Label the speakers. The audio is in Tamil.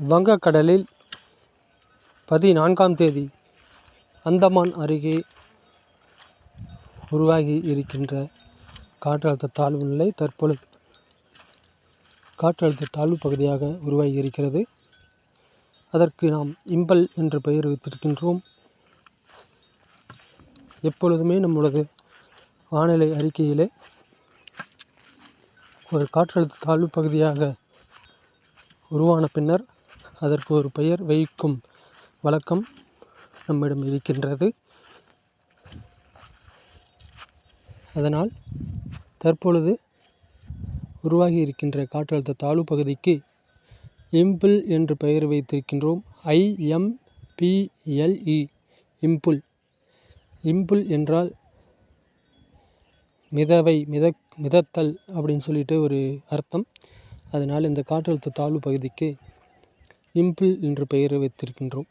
Speaker 1: வங்கக்கடலில் பதினான்காம் தேதி அந்தமான் அருகே உருவாகி இருக்கின்ற காற்றழுத்த தாழ்வு நிலை தற்பொழுது காற்றழுத்த தாழ்வு பகுதியாக உருவாகி இருக்கிறது. அதற்கு நாம் இம்பல் என்று பெயர் வைத்திருக்கின்றோம். எப்பொழுதுமே நம்மளது வானிலை அறிக்கையிலே ஒரு காற்றழுத்த தாழ்வு பகுதியாக உருவான பின்னர் அதற்கு ஒரு பெயர் வைக்கும் வழக்கம் நம்மிடம் இருக்கின்றது. அதனால் தற்பொழுது உருவாகி இருக்கின்ற காற்றழுத்த தாழ்வு பகுதிக்கு இம்பிள் என்று பெயர் வைத்திருக்கின்றோம். ஐஎம்பிஎல்இ இம்புல் இம்புல் என்றால் மிதவை மிதக் மிதத்தல் அப்படின்னு சொல்லிட்டு ஒரு அர்த்தம். அதனால் இந்த காற்றழுத்த தாழ்வு பகுதிக்கு இம்பிள் என்று பெயர் வைத்திருக்கின்றோம்.